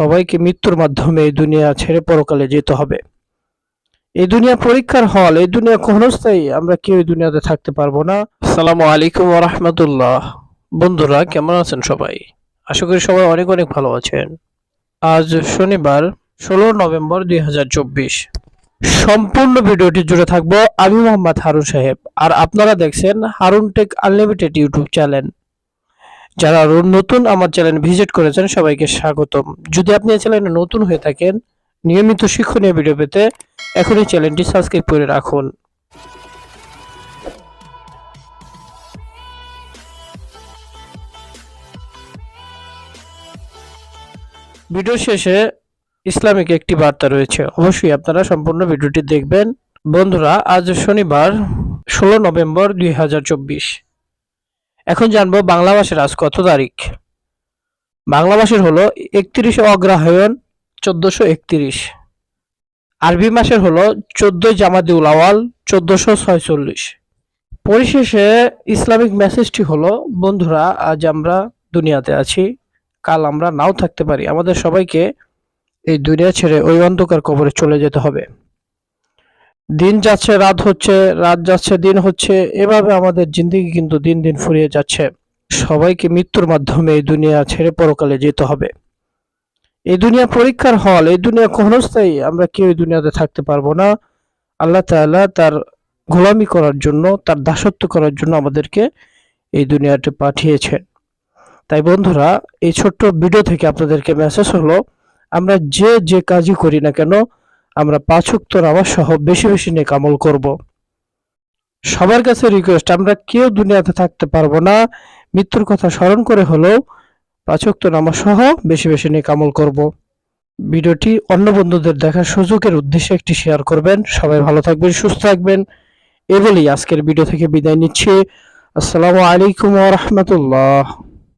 সবাইকে মৃত্যুর মাধ্যমে এই দুনিয়া ছেড়ে পরকালে যেতে হবে। এই দুনিয়া পরীক্ষার হল, এই দুনিয়া ক্ষণস্থায়ী আমরা কেউ এই দুনিয়াতে থাকতে পারব না। আসসালামু আলাইকুম রহমতুল্লাহ। বন্ধুরা, কেমন আছেন সবাই? আশা করি সবাই অনেক অনেক ভালো আছেন। আজ শনিবার, ষোলো নভেম্বর দুই হাজার চব্বিশ। সম্পূর্ণ ভিডিওটি জুড়ে থাকব আমি মোহাম্মদ হারুন সাহেব। আর আপনারা দেখছেন Harun tech unlimited YouTube channel. যারা নতুন আমার চ্যানেল ভিজিট করেছেন, সবাইকে স্বাগতম। যদি আপনি এই চ্যানেলে নতুন হয়ে থাকেন, নিয়মিত শিক্ষণীয় ভিডিও পেতে এখনই চ্যানেলটি সাবস্ক্রাইব করে রাখুন। ভিডিও শেষে ইসলামিক একটি বার্তা রয়েছে। অবশ্যই আপনারা সম্পূর্ণ ভিডিওটি দেখবেন। বন্ধুরা, আজ শনিবার, ষোলো নভেম্বর দুই হাজার চব্বিশ। এখন জানব বাংলা মাসের আজ কত তারিখ। বাংলা মাসের হলো একত্রিশে অগ্রহায়ণ চোদ্দশো একত্রিশ। আরবি মাসের হলো চোদ্দই জামাদিউল উলাওয়াল চোদ্দশো ছয়চল্লিশ। পরিশেষে ইসলামিক মেসেজটি হলো, বন্ধুরা, আজ আমরা দুনিয়াতে আছি, কাল আমরা নাও থাকতে পারি। আমাদের সবাইকে এই দুনিয়া ছেড়ে ওই অন্ধকার কবরে চলে যেতে হবে। দিন যাচ্ছে, রাত হচ্ছে, রাত যাচ্ছে, দিন হচ্ছে, এভাবে আমাদের জিন্দিগি কিন্তু দিন দিন ফুরিয়ে যাচ্ছে। সবাইকে মৃত্যুর মাধ্যমে এই দুনিয়া ছেড়ে পরকালে যেতে হবে। এই দুনিয়া পরীক্ষার হল, এই দুনিয়া ক্ষণস্থায়ী, আমরা কেউ এই দুনিয়াতে থাকতে পারব না। আল্লাহ তাআলা তার গোলামি করার জন্য, তার দাসত্ব করার জন্য আমাদেরকে এই দুনিয়াতে পাঠিয়েছেন তাই বন্ধুরা, এই ছোট্ট ভিডিও থেকে আপনাদেরকে মেসেজ হলো, আমরা যে যে কাজই করি না কেন আমরা পাঁচ উক্ত নামাজ সহ বেশি বেশি নেক আমল করব। সবার কাছে রিকোয়েস্ট আমরা কেউ দুনিয়াতে থাকতে পারব না। মৃত্যুর কথা স্মরণ করে হলেও পাঁচ উক্ত নামাজ সহ বেশি বেশি নেক আমল করব। ভিডিওটি অন্য বন্ধুদের দেখার সুযোগের উদ্দেশ্যে একটি শেয়ার করবেন। সবাই ভালো থাকবেন, সুস্থ থাকবেন। এ বলেই আজকের ভিডিও থেকে বিদায় নিচ্ছি। আসসালামু আলাইকুম রাহমাতুল্লাহ।